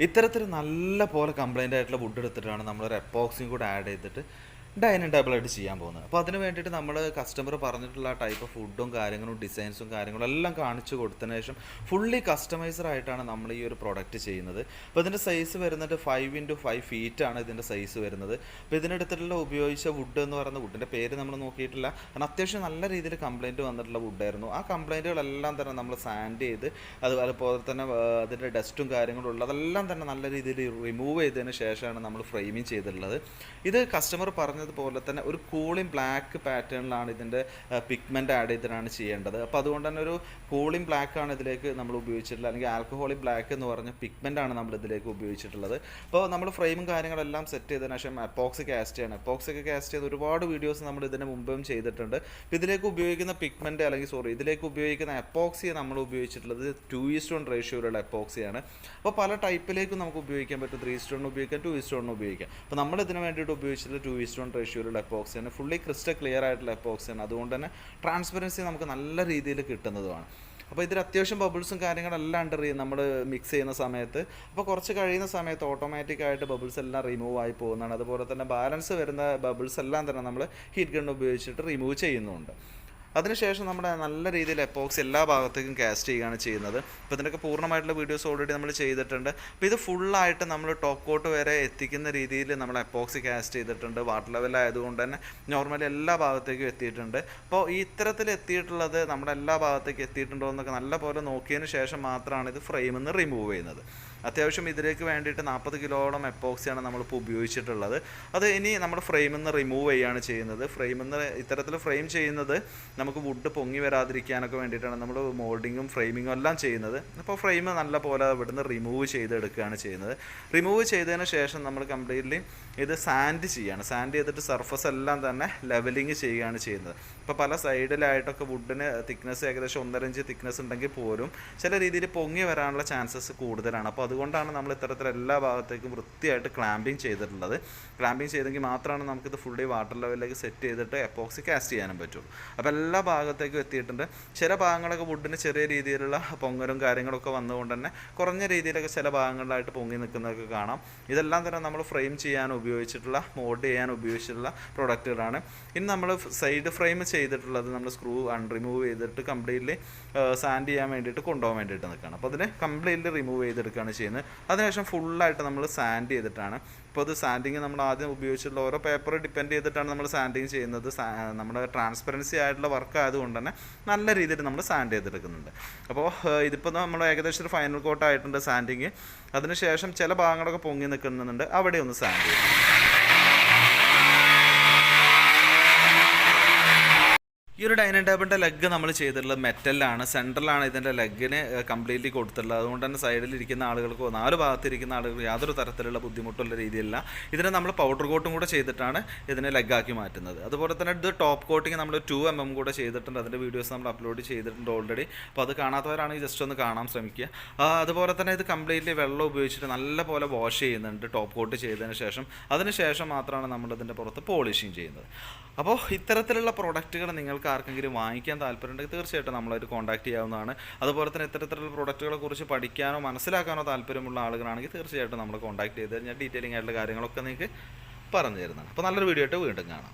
ഇത്തരത്തിൽ നല്ല പോലെ കംപ്ലൈന്റ് ആയിട്ടുള്ള വുഡ് എടുത്തിട്ടാണ് നമ്മളൊരു എപ്പോക്സിയും കൂടെ ആഡ് ചെയ്തിട്ട് ഡൈനിങ് ടേബിളായിട്ട് ചെയ്യാൻ പോകുന്നത്. അപ്പോൾ അതിന് വേണ്ടിയിട്ട് നമ്മൾ കസ്റ്റമർ പറഞ്ഞിട്ടുള്ള ടൈപ്പ് ഫുഡും കാര്യങ്ങളും ഡിസൈൻസും കാര്യങ്ങളും എല്ലാം കാണിച്ചു കൊടുത്തതിന് ശേഷം ഫുള്ളി കസ്റ്റമൈസർ ആയിട്ടാണ് നമ്മൾ ഈ ഒരു പ്രൊഡക്റ്റ് ചെയ്യുന്നത്. അപ്പോൾ ഇതിന്റെ സൈസ് വരുന്നത് ഫൈവ് ഇന്റു ഫൈവ് ഫീറ്റ് ആണ് ഇതിന്റെ സൈസ് വരുന്നത്. അപ്പോൾ ഇതിനെടുത്തിട്ടുള്ള ഉപയോഗിച്ച വുഡ് എന്ന് പറയുന്ന വുഡിന്റെ പേര് നമ്മൾ നോക്കിയിട്ടില്ല. കാരണം അത്യാവശ്യം നല്ല രീതിയിൽ കംപ്ലൈന്റ് വന്നിട്ടുള്ള വുഡായിരുന്നു ആ കംപ്ലൈന്റുകളെല്ലാം തന്നെ നമ്മൾ സാൻഡ് ചെയ്ത് അത് അതുപോലെ തന്നെ അതിന്റെ ഡസ്റ്റും കാര്യങ്ങളും ഉള്ളതെല്ലാം തന്നെ നല്ല രീതിയിൽ റിമൂവ് ചെയ്തതിന് ശേഷമാണ് നമ്മൾ ഫ്രെയിമിങ് ചെയ്തിട്ടുള്ളത്. ഇത് കസ്റ്റമർ പറഞ്ഞതുപോലെ തന്നെ ഒരു കൂളിംഗ് ബ്ലാക്ക് പാറ്റേണിലാണ് ഇതിന്റെ പിഗ്മെന്റ് ആഡ് ചെയ്തിട്ടാണ് ചെയ്യേണ്ടത്. അപ്പോൾ അതുകൊണ്ട് തന്നെ ഒരു കൂളിംഗ് ബ്ലാക്ക് ആണ് ഇതിലേക്ക് നമ്മൾ ഉപയോഗിച്ചിട്ടുള്ളത്. അല്ലെങ്കിൽ ആൽക്കഹോളിക് ബ്ലാക്ക് എന്ന് പറഞ്ഞ പിഗ്മെന്റ് ആണ് നമ്മൾ ഇതിലേക്ക് ഉപയോഗിച്ചിട്ടുള്ളത്. അപ്പോൾ നമ്മൾ ഫ്രെയിമും കാര്യങ്ങളെല്ലാം സെറ്റ് ചെയ്തതിനു ശേഷം അപ്പോക്സി കാസ്റ്റ് ചെയ്യണം. അപ്പോക്സി കാസ്റ്റ് ചെയ്ത് ഒരുപാട് വീഡിയോസ് നമ്മൾ ഇതിന് മുമ്പും ചെയ്തിട്ടുണ്ട്. ഇതിലേക്ക് ഉപയോഗിക്കുന്ന പിഗ്മെന്റ് അല്ലെങ്കിൽ സോറി ഇതിലേക്ക് ഉപയോഗിക്കുന്ന എപ്പോക്സി നമ്മൾ ഉപയോഗിച്ചിട്ടുള്ളത്. ടു ഈസ്റ്റ് വൺ റേഷ്യോയിലുള്ള എപ്പോക്സിയാണ് അപ്പോൾ പല ടൈപ്പിലേക്കും നമുക്ക് ഉപയോഗിക്കാൻ പറ്റും. ത്രീ സ്റ്റോൺ ഉപയോഗിക്കാം ടു ഈസ്റ്റ് വൺ ഉപയോഗിക്കാം. അപ്പോൾ നമ്മൾ ഇതിന് വേണ്ടിയിട്ട് ഉപയോഗിച്ചിട്ടുള്ള ടു ഈസ്റ്റ് വൺ റേഷ്യോയിലുള്ള എപ്പോക്സിയാണ് ഫുള്ളി ക്രിസ്റ്റൽ ക്ലിയർ ആയിട്ടുള്ള എപ്പോക്സിയാണ് അതുകൊണ്ട് തന്നെ ട്രാൻസ്പെറൻസി നമുക്ക് നല്ല രീതിയിൽ കിട്ടുന്നതുമാണ്. അപ്പോൾ ഇതിൽ അത്യാവശ്യം ബബിൾസും കാര്യങ്ങളെല്ലാം ഉണ്ട് നമ്മൾ മിക്സ് ചെയ്യുന്ന സമയത്ത് അപ്പോൾ കുറച്ച് കഴിയുന്ന സമയത്ത് ഓട്ടോമാറ്റിക്കായിട്ട് ബബിൾസ് എല്ലാം റിമൂവ് ആയി പോകുന്നതാണ്. അതുപോലെ തന്നെ ബാലൻസ് വരുന്ന ബബിൾസ് എല്ലാം തന്നെ നമ്മൾ ഹീറ്റ് ഗൺ ഉപയോഗിച്ചിട്ട് റിമൂവ് ചെയ്യുന്നുണ്ട്. അതിനുശേഷം നമ്മുടെ നല്ല രീതിയിൽ എപ്പോക്സ് എല്ലാ ഭാഗത്തേക്കും കാസ്റ്റ് ചെയ്യുകയാണ് ചെയ്യുന്നത്. അപ്പോൾ ഇതിന്റെയൊക്കെ പൂർണമായിട്ടുള്ള വീഡിയോസ് ഓൾറെഡി നമ്മൾ ചെയ്തിട്ടുണ്ട്. അപ്പോൾ ഇത് ഫുള്ളായിട്ട് നമ്മൾ ടോപ്പ് കോട്ട് വരെ എത്തിക്കുന്ന രീതിയിൽ നമ്മൾ എപ്പോക്സി കാസ്റ്റ് ചെയ്തിട്ടുണ്ട്. വാട്ടർ ലെവൽ ആയതുകൊണ്ട് തന്നെ നോർമലി എല്ലാ ഭാഗത്തേക്കും എത്തിയിട്ടുണ്ട്. അപ്പോൾ ഈ ഇത്തരത്തിൽ എത്തിയിട്ടുള്ളത് നമ്മുടെ എല്ലാ ഭാഗത്തേക്കും എത്തിയിട്ടുണ്ടോ എന്നൊക്കെ നല്ല പോലെ നോക്കിയതിന് ശേഷം മാത്രമാണ് ഇത് ഫ്രെയിമിൽ നിന്ന് റിമൂവ് ചെയ്യുന്നത്. അത്യാവശ്യം ഇതിലേക്ക് വേണ്ടിയിട്ട് നാൽപ്പത് കിലോളം എപ്പോക്സിയാണ് നമ്മളിപ്പോൾ ഉപയോഗിച്ചിട്ടുള്ളത്. അത് ഇനി നമ്മൾ ഫ്രെയിമിൽ നിന്ന് റിമൂവ് ചെയ്യുകയാണ് ചെയ്യുന്നത്. ഫ്രെയിമിൽ നിന്ന് ഇത്തരത്തിൽ ഫ്രെയിം ചെയ്യുന്നത് നമുക്ക് വുഡ് പൊങ്ങി വരാതിരിക്കാനൊക്കെ വേണ്ടിയിട്ടാണ് നമ്മൾ മോൾഡിങ്ങും ഫ്രെയിമിങ്ങും എല്ലാം ചെയ്യുന്നത്. അപ്പോൾ ഫ്രെയിം നല്ല പോലെ ഇവിടുന്ന് റിമൂവ് ചെയ്തെടുക്കുകയാണ് ചെയ്യുന്നത്. റിമൂവ് ചെയ്തതിന് ശേഷം നമ്മൾ കംപ്ലീറ്റ്ലി ഇത് സാൻഡ് ചെയ്യുകയാണ് സാൻഡ് ചെയ്തിട്ട് സർഫസ് എല്ലാം തന്നെ ലെവലിങ് ചെയ്യുകയാണ് ചെയ്യുന്നത്. ഇപ്പോൾ പല സൈഡിലായിട്ടൊക്കെ വുഡിന് തിക്നെസ് ഏകദേശം ഒന്നര ഇഞ്ച് തിക്നെസ് ഉണ്ടെങ്കിൽ പോലും ചില രീതിയിൽ പൊങ്ങി വരാനുള്ള ചാൻസസ് കൂടുതലാണ്. അപ്പോൾ അതുകൊണ്ടാണ് നമ്മൾ ഇത്തരത്തിൽ എല്ലാ ഭാഗത്തേക്കും വൃത്തിയായിട്ട് ക്ലാമ്പിങ് ചെയ്തിട്ടുള്ളത്. ക്ലാമ്പിങ് ചെയ്തെങ്കിൽ മാത്രമാണ് നമുക്കിത് ഫുള്ളി വാട്ടർ ലെവലിലേക്ക് സെറ്റ് ചെയ്തിട്ട് എപ്പോക്സി കാസ്റ്റ് ചെയ്യാനും പറ്റുള്ളൂ. അപ്പോൾ എല്ലാ ഭാഗത്തേക്കും എത്തിയിട്ടുണ്ട്. ചില ഭാഗങ്ങളൊക്കെ വുഡിന് ചെറിയ രീതിയിലുള്ള പൊങ്ങലും കാര്യങ്ങളൊക്കെ വന്നുകൊണ്ട് തന്നെ കുറഞ്ഞ രീതിയിലൊക്കെ ചില ഭാഗങ്ങളിലായിട്ട് പൊങ്ങി നിൽക്കുന്നതൊക്കെ കാണാം. ഇതെല്ലാം തന്നെ നമ്മൾ ഫ്രെയിം ചെയ്യാൻ ഉപയോഗിച്ചിട്ടുള്ള മോഡ് ചെയ്യാൻ ഉപയോഗിച്ചിട്ടുള്ള പ്രൊഡക്റ്റുകളാണ് ഇനി നമ്മൾ സൈഡ് ഫ്രെയിം ചെയ്തിട്ടുള്ളത് നമ്മൾ സ്ക്രൂ അൺറിമൂവ് ചെയ്തിട്ട് കംപ്ലീറ്റ്ലി സാൻഡ് ചെയ്യാൻ വേണ്ടിയിട്ട് കൊണ്ടുപോകാൻ വേണ്ടിയിട്ട് നിൽക്കുകയാണ്. അപ്പോൾ അതിനെ കംപ്ലീറ്റ്ലി റിമൂവ് ചെയ്തെടുക്കുകയാണ് ചെയ്യുന്നത്. അതിനുശേഷം ഫുള്ളായിട്ട് നമ്മൾ സാൻഡ് ചെയ്തിട്ടാണ്. ഇപ്പോൾ അത് സാൻഡിങ് നമ്മൾ ആദ്യം ഉപയോഗിച്ചിട്ടുള്ള ഓരോ പേപ്പർ ഡിപ്പെൻഡ് ചെയ്തിട്ടാണ് നമ്മൾ സാൻഡിങ് ചെയ്യുന്നത്. നമ്മുടെ ട്രാൻസ്പെറൻസി ആയിട്ടുള്ള വർക്ക് ആയതുകൊണ്ട് തന്നെ നല്ല രീതിയിൽ നമ്മൾ സാൻഡ് ചെയ്തെടുക്കുന്നുണ്ട്. അപ്പോൾ ഇതിപ്പോൾ നമ്മൾ ഏകദേശം ഒരു ഫൈനൽ കോട്ട് ആയിട്ടുണ്ട് സാൻഡിങ് അതിനുശേഷം ചില ഭാഗങ്ങളൊക്കെ പൊങ്ങി നിൽക്കുന്നുണ്ട്. അവിടെ ഒന്ന് സാൻഡ് ചെയ്യും ഈ ഒരു ഡൈനിങ് ടേബിളിന്റെ ലെഗ് നമ്മൾ ചെയ്തിട്ടുള്ളത് മെറ്റലിലാണ്. സെൻട്രലാണ് ഇതിന്റെ ലെഗിന് കംപ്ലീറ്റ്ലി കൊടുത്തിട്ടുള്ളത്. അതുകൊണ്ട് തന്നെ സൈഡിൽ ഇരിക്കുന്ന ആളുകൾക്കോ നാല് ഭാഗത്തിരിക്കുന്ന ആളുകൾക്ക് യാതൊരു തരത്തിലുള്ള ബുദ്ധിമുട്ടുള്ള രീതിയില്ല. ഇതിനെ നമ്മൾ പൗഡർ കോട്ടും കൂടെ ചെയ്തിട്ടാണ് ഇതിനെ ലെഗാക്കി മാറ്റുന്നത്. അതുപോലെ തന്നെ ഇത് ടോപ്പ് കോട്ടിങ് നമ്മൾ ടു എം എം കൂടെ ചെയ്തിട്ടുണ്ട്. അതിന്റെ വീഡിയോസ് നമ്മൾ അപ്ലോഡ് ചെയ്തിട്ടുണ്ട് ഓൾറെഡി അപ്പോൾ അത് കാണാത്തവരാണെങ്കിൽ ജസ്റ്റ് ഒന്ന് കാണാൻ ശ്രമിക്കുക. അതുപോലെ തന്നെ ഇത് കംപ്ലീറ്റ്ലി വെള്ളം ഉപയോഗിച്ചിട്ട് നല്ല പോലെ വാഷ് ചെയ്യുന്നുണ്ട് ടോപ്പ് കോട്ട് ചെയ്തതിന് ശേഷം. അതിന് ശേഷം മാത്രമാണ് നമ്മൾ ഇതിന്റെ പുറത്ത് പോളിഷിങ് ചെയ്യുന്നത്. അപ്പോൾ ഇത്തരത്തിലുള്ള പ്രൊഡക്റ്റുകൾ നിങ്ങൾക്ക് ആർക്കെങ്കിലും വാങ്ങിക്കാൻ താല്പര്യമുണ്ടെങ്കിൽ തീർച്ചയായിട്ടും നമ്മളായിട്ട് കോൺടാക്ട് ചെയ്യാവുന്നതാണ്. അതുപോലെ തന്നെ ഇത്തരത്തിലുള്ള പ്രൊഡക്റ്റുകളെ കുറിച്ച് പഠിക്കാനോ മനസ്സിലാക്കാനോ താല്പര്യമുള്ള ആളുകളാണെങ്കിൽ തീർച്ചയായിട്ടും നമ്മൾ കോൺടാക്ട് ചെയ്ത് കഴിഞ്ഞാൽ ഡീറ്റെയിലിംഗ് ആയിട്ടുള്ള കാര്യങ്ങളൊക്കെ നിങ്ങൾക്ക് പറഞ്ഞു തരുന്നതാണ് അപ്പോൾ നല്ലൊരു വീഡിയോ ആയിട്ട് വീണ്ടും കാണാം.